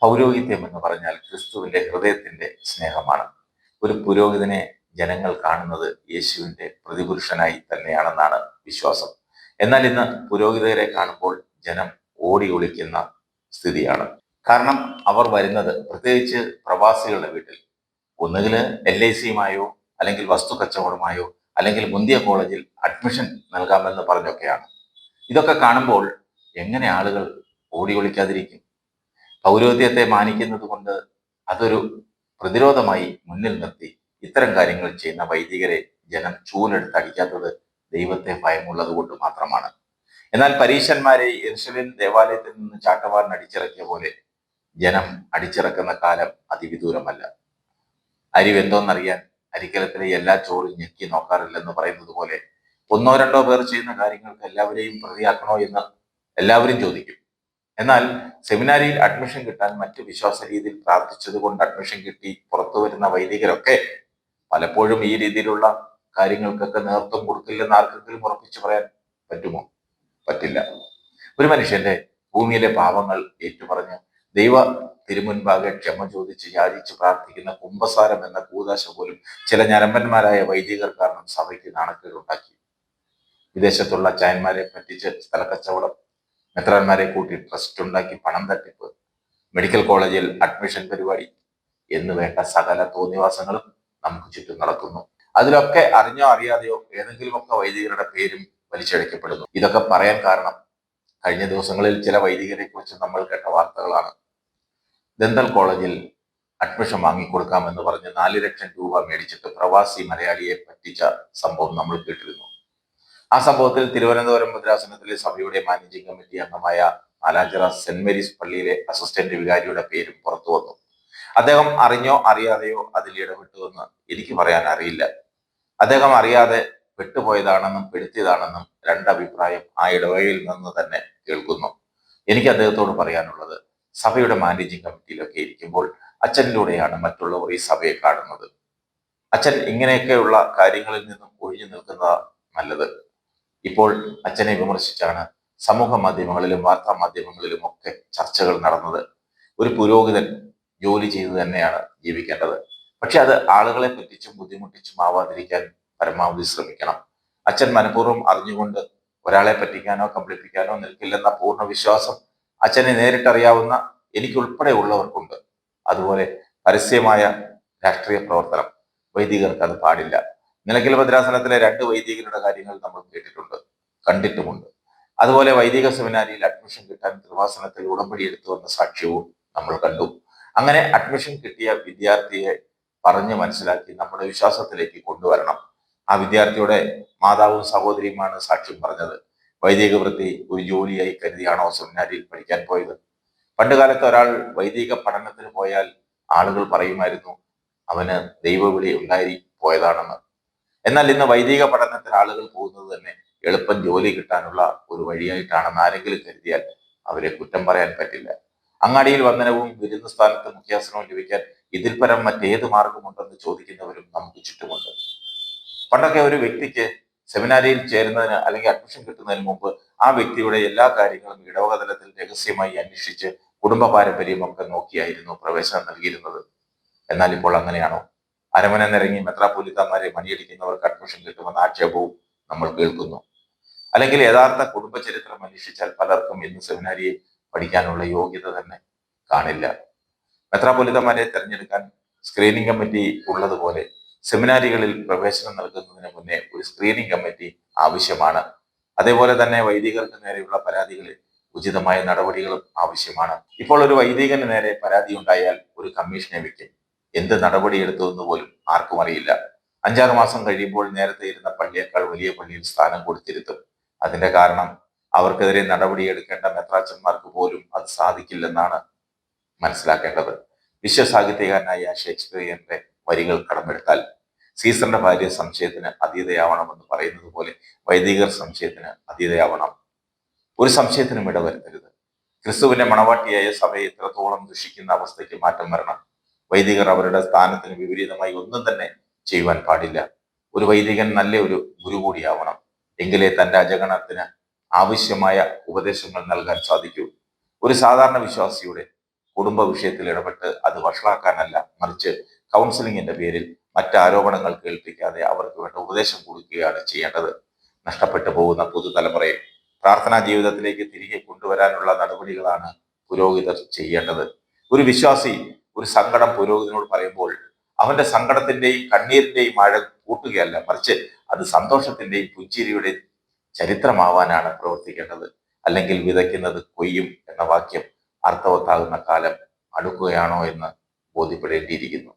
പൗരോഹിത്യം എന്ന് പറഞ്ഞാൽ ക്രിസ്തുവിന്റെ ഹൃദയത്തിന്റെ സ്നേഹമാണ്. ഒരു പുരോഹിതനെ ജനങ്ങൾ കാണുന്നത് യേശുവിന്റെ പ്രതിപുരുഷനായി തന്നെയാണെന്നാണ് വിശ്വാസം. എന്നാൽ ഇന്ന് പുരോഹിതരെ കാണുമ്പോൾ ജനം ഓടി ഒളിക്കുന്ന സ്ഥിതിയാണ്. കാരണം അവർ വരുന്നത് പ്രത്യേകിച്ച് പ്രവാസികളുടെ വീട്ടിൽ. ഒന്നുകിൽ എൽ ഐ സിയുമായോ അല്ലെങ്കിൽ വസ്തു കച്ചവടമായോ അല്ലെങ്കിൽ മുന്തിയ കോളേജിൽ അഡ്മിഷൻ നൽകാമെന്ന് പറഞ്ഞൊക്കെയാണ്. ഇതൊക്കെ കാണുമ്പോൾ എങ്ങനെ ആളുകൾ ഓടി ഒളിക്കാതിരിക്കും? പൗരോഹിത്യത്തെ മാനിക്കുന്നത് കൊണ്ട് അതൊരു പ്രതിരോധമായി മുന്നിൽ നിർത്തി ഇത്തരം കാര്യങ്ങൾ ചെയ്യുന്ന വൈദികരെ ജനം ചൂലെടുത്ത് അടിക്കാത്തത് ദൈവത്തെ ഭയമുള്ളത് കൊണ്ട് മാത്രമാണ്. എന്നാൽ പരീശന്മാരെ യെരുശലേം ദേവാലയത്തിൽ നിന്ന് ചാട്ടവാറിന് അടിച്ചിറക്കിയ പോലെ ജനം അടിച്ചിറക്കുന്ന കാലം അതിവിദൂരമല്ല. അരി വെന്തോന്നറിയാൻ അരിക്കലത്തിലെ എല്ലാ ചോറും ഞെക്കി നോക്കാറില്ലെന്ന് പറയുന്നത് പോലെ ഒന്നോ രണ്ടോ പേർ ചെയ്യുന്ന കാര്യങ്ങൾക്ക് എല്ലാവരെയും പ്രതിയാക്കണോ എന്ന് എല്ലാവരും ചോദിക്കും. എന്നാൽ സെമിനാരിയിൽ അഡ്മിഷൻ കിട്ടാൻ മറ്റ് വിശ്വാസ രീതിയിൽ പ്രാർത്ഥിച്ചത് കൊണ്ട് അഡ്മിഷൻ കിട്ടി പുറത്തു വരുന്ന വൈദികരൊക്കെ പലപ്പോഴും ഈ രീതിയിലുള്ള കാര്യങ്ങൾക്കൊക്കെ നേതൃത്വം കൊടുക്കില്ലെന്ന് ആർക്കെങ്കിലും ഉറപ്പിച്ചു പറയാൻ പറ്റുമോ? പറ്റില്ല. ഒരു മനുഷ്യന്റെ ഭൂമിയിലെ പാപങ്ങൾ ഏറ്റുപറഞ്ഞ് ദൈവ തിരുമുൻപാകെ ക്ഷമ ചോദിച്ച് യാചിച്ച് പ്രാർത്ഥിക്കുന്ന കുംഭസാരം എന്ന കൂതാശ പോലും ചില ഞരമ്പന്മാരായ വൈദികർ കാരണം സഭയ്ക്ക് നാണക്കേടുണ്ടാക്കി. വിദേശത്തുള്ള ചായന്മാരെ പറ്റിച്ച് സ്ഥലക്കച്ചവടം മെത്രാന്മാരെ കൂട്ടി ട്രസ്റ്റ് ഉണ്ടാക്കി പണം തട്ടിപ്പ് മെഡിക്കൽ കോളേജിൽ അഡ്മിഷൻ പരിപാടി എന്ന് വേണ്ട സകല തോന്നിവാസങ്ങളും നമുക്ക് ചുറ്റും നടക്കുന്നു. അതിലൊക്കെ അറിഞ്ഞോ അറിയാതെയോ ഏതെങ്കിലുമൊക്കെ വൈദികരുടെ പേരും വലിച്ചഴക്കപ്പെടുന്നു ഇതൊക്കെ പറയാൻ കാരണം കഴിഞ്ഞ ദിവസങ്ങളിൽ ചില വൈദികരെ കുറിച്ച് നമ്മൾ കേട്ട വാർത്തകളാണ്. ദന്തൽ കോളേജിൽ അഡ്മിഷൻ വാങ്ങിക്കൊടുക്കാമെന്ന് പറഞ്ഞ് നാല് ലക്ഷം രൂപ മേടിച്ചിട്ട് പ്രവാസി മലയാളിയെ പറ്റിച്ച സംഭവം നമ്മൾ കേട്ടിരുന്നു. ആ സംഭവത്തിൽ തിരുവനന്തപുരം മദ്രാസനത്തിലെ സഭയുടെ മാനേജിംഗ് കമ്മിറ്റി അംഗമായ മാലാഞ്ചിറ സെന്റ് മേരീസ് പള്ളിയിലെ അസിസ്റ്റന്റ് വികാരിയുടെ പേരും പുറത്തു വന്നു. അദ്ദേഹം അറിഞ്ഞോ അറിയാതെയോ അതിൽ ഇടപെട്ടുവെന്ന് എനിക്ക് പറയാൻ അറിയില്ല. അദ്ദേഹം അറിയാതെ പെട്ടുപോയതാണെന്നും പെടുത്തിയതാണെന്നും രണ്ടഭിപ്രായം ആ ഇടവകയിൽ നിന്ന് തന്നെ കേൾക്കുന്നു. എനിക്ക് അദ്ദേഹത്തോട് പറയാനുള്ളത് സഭയുടെ മാനേജിംഗ് കമ്മിറ്റിയിലൊക്കെ ഇരിക്കുമ്പോൾ അച്ഛനിലൂടെയാണ് മറ്റുള്ളവർ ഈ സഭയെ കാണുന്നത്. അച്ഛൻ ഇങ്ങനെയൊക്കെയുള്ള കാര്യങ്ങളിൽ നിന്നും ഒഴിഞ്ഞു നിൽക്കുന്നതാണ് നല്ലത്. ഇപ്പോൾ അച്ഛനെ വിമർശിച്ചാണ് സമൂഹ മാധ്യമങ്ങളിലും വാർത്താ മാധ്യമങ്ങളിലും ഒക്കെ ചർച്ചകൾ നടന്നത്. ഒരു പുരോഹിതൻ ജോലി ചെയ്ത് തന്നെയാണ് ജീവിക്കേണ്ടത്. പക്ഷെ അത് ആളുകളെ പറ്റിച്ചും ബുദ്ധിമുട്ടിച്ചും ആവാതിരിക്കാൻ പരമാവധി ശ്രമിക്കണം. അച്ഛൻ മനഃപൂർവം അറിഞ്ഞുകൊണ്ട് ഒരാളെ പറ്റിക്കാനോ കബളിപ്പിക്കാനോ നിൽക്കില്ലെന്ന പൂർണ വിശ്വാസം അച്ഛനെ നേരിട്ടറിയാവുന്ന എനിക്കുൾപ്പെടെ ഉള്ളവർക്കുണ്ട് അതുപോലെ പരസ്യമായ രാഷ്ട്രീയ പ്രവർത്തനം വൈദികർക്ക് അത് പാടില്ല. നിലയ്ക്കൽ ഭദ്രാസനത്തിലെ രണ്ട് വൈദികരുടെ കാര്യങ്ങൾ നമ്മൾ കേട്ടിട്ടുണ്ട് കണ്ടിട്ടുമുണ്ട്. അതുപോലെ വൈദിക സെമിനാരിയിൽ അഡ്മിഷൻ കിട്ടാൻ കൃപാസനത്തിൽ ഉടമ്പടി എടുത്തു വന്ന സാക്ഷ്യവും നമ്മൾ കണ്ടു. അങ്ങനെ അഡ്മിഷൻ കിട്ടിയ വിദ്യാർത്ഥിയെ പറഞ്ഞ് മനസ്സിലാക്കി നമ്മുടെ വിശ്വാസത്തിലേക്ക് കൊണ്ടുവരണം. ആ വിദ്യാർത്ഥിയുടെ മാതാവും സഹോദരിയുമാണ് സാക്ഷ്യം പറഞ്ഞത്. വൈദിക വൃത്തി ഒരു ജോലിയായി കരുതിയാണോ സെമിനാരിയിൽ പഠിക്കാൻ പോയത്? പണ്ടുകാലത്ത് ഒരാൾ വൈദിക പഠനത്തിന് പോയാൽ ആളുകൾ പറയുമായിരുന്നു അവന് ദൈവവിളി ഉണ്ടായി പോയതാണെന്ന്. എന്നാൽ ഇന്ന് വൈദിക പഠനത്തിന് ആളുകൾ പോകുന്നത് തന്നെ എളുപ്പം ജോലി കിട്ടാനുള്ള ഒരു വഴിയായിട്ടാണെന്ന് ആരെങ്കിലും കരുതിയാൽ അവരെ കുറ്റം പറയാൻ പറ്റില്ല. അങ്ങാടിയിൽ വന്ദനവും വിരുന്ന് സ്ഥാനത്ത് മുഖ്യാസനവും ലഭിക്കാൻ ഇതിൽ പരം മറ്റേത് മാർഗമുണ്ടെന്ന് ചോദിക്കുന്നവരും നമുക്ക് ചുറ്റുമുണ്ട്. പണ്ടൊക്കെ ഒരു വ്യക്തിക്ക് സെമിനാരിയിൽ ചേരുന്നതിന് അല്ലെങ്കിൽ അഡ്മിഷൻ കിട്ടുന്നതിന് മുമ്പ് ആ വ്യക്തിയുടെ എല്ലാ കാര്യങ്ങളും ഇടവക തലത്തിൽ രഹസ്യമായി അന്വേഷിച്ച് കുടുംബ പാരമ്പര്യമൊക്കെ നോക്കിയായിരുന്നു പ്രവേശനം നൽകിയിരുന്നത്. എന്നാൽ ഇപ്പോൾ അങ്ങനെയാണോ? അരമന നിരങ്ങി മെത്രാപൊലിത്തമാരെ മണിയടിക്കുന്നവർക്ക് അഡ്മിഷൻ കിട്ടുമെന്ന ആക്ഷേപവും നമ്മൾ കേൾക്കുന്നു. അല്ലെങ്കിൽ യഥാർത്ഥ കുടുംബ ചരിത്രം അന്വേഷിച്ചാൽ പലർക്കും ഇന്ന് സെമിനാരിയെ പഠിക്കാനുള്ള യോഗ്യത തന്നെ കാണില്ല. മെത്രാപൊലിത്തമാരെ തെരഞ്ഞെടുക്കാൻ സ്ക്രീനിംഗ് കമ്മിറ്റി ഉള്ളതുപോലെ സെമിനാരികളിൽ പ്രവേശനം നൽകുന്നതിന് മുന്നേ ഒരു സ്ക്രീനിംഗ് കമ്മിറ്റി ആവശ്യമാണ്. അതേപോലെ തന്നെ വൈദികർക്ക് നേരെയുള്ള പരാതികളിൽ ഉചിതമായ നടപടികളും ആവശ്യമാണ്. ഇപ്പോൾ ഒരു വൈദികന് നേരെ പരാതി ഉണ്ടായാൽ ഒരു കമ്മീഷനെ വെക്കും. എന്ത് നടപടിയെടുത്തു എന്ന് പോലും ആർക്കും അറിയില്ല. അഞ്ചാറ് മാസം കഴിയുമ്പോൾ നേരത്തെ ഇരുന്ന പള്ളിയേക്കാൾ വലിയ പള്ളിയിൽ സ്ഥാനം കൊടുത്തിരുത്തും. അതിന്റെ കാരണം അവർക്കെതിരെ നടപടിയെടുക്കേണ്ട മെത്രാച്ചന്മാർക്ക് പോലും അത് സാധിക്കില്ലെന്നാണ് മനസ്സിലാക്കേണ്ടത്. വിശ്വസാഹിത്യകാരനായ ഷേക്സ്പിയറിന്റെ വരികൾ കടമെടുത്താൽ സീസറിന്റെ ഭാര്യ സംശയത്തിന് അതീതയാവണമെന്ന് പറയുന്നത് പോലെ വൈദികർ സംശയത്തിന് അതീതയാവണം. ഒരു സംശയത്തിനും ഇടവരുത്തരുത്. ക്രിസ്തുവിന്റെ മണവാട്ടിയായ സഭയെ എത്രത്തോളം ദുഷിക്കുന്ന അവസ്ഥയ്ക്ക് മാറ്റം വരണം. വൈദികർ അവരുടെ സ്ഥാനത്തിന് വിപരീതമായി ഒന്നും തന്നെ ചെയ്യുവാൻ പാടില്ല. ഒരു വൈദികൻ നല്ല ഒരു ഗുരു കൂടിയാവണം. എങ്കിലേ തന്റെ അജഗണത്തിന് ആവശ്യമായ ഉപദേശങ്ങൾ നൽകാൻ സാധിക്കൂ. ഒരു സാധാരണ വിശ്വാസിയുടെ കുടുംബ വിഷയത്തിൽ ഇടപെട്ട് അത് വഷളാക്കാനല്ല മറിച്ച് കൗൺസിലിങ്ങിന്റെ പേരിൽ മറ്റ് ആരോപണങ്ങൾ കേൾപ്പിക്കാതെ അവർക്ക് വേണ്ട ഉപദേശം കൊടുക്കുകയാണ് ചെയ്യേണ്ടത്. നഷ്ടപ്പെട്ടു പോകുന്ന പുതുതലമുറയെ പ്രാർത്ഥനാ ജീവിതത്തിലേക്ക് തിരികെ കൊണ്ടുവരാനുള്ള നടപടികളാണ് പുരോഹിതർ ചെയ്യേണ്ടത്. ഒരു വിശ്വാസി ഒരു സങ്കടം പുരോഹിതനോട് പറയുമ്പോൾ അവന്റെ സങ്കടത്തിന്റെയും കണ്ണീരിന്റെയും മഴ കൂട്ടുകയല്ല മറിച്ച് അത് സന്തോഷത്തിന്റെയും പുഞ്ചിരിയുടെയും ചരിത്രമാവാനാണ് പ്രവർത്തിക്കേണ്ടത്. അല്ലെങ്കിൽ വിതയ്ക്കുന്നത് കൊയ്യും എന്ന വാക്യം അർത്ഥവത്താകുന്ന കാലം അടുക്കുകയാണോ എന്ന് ബോധ്യപ്പെടേണ്ടിയിരിക്കുന്നു.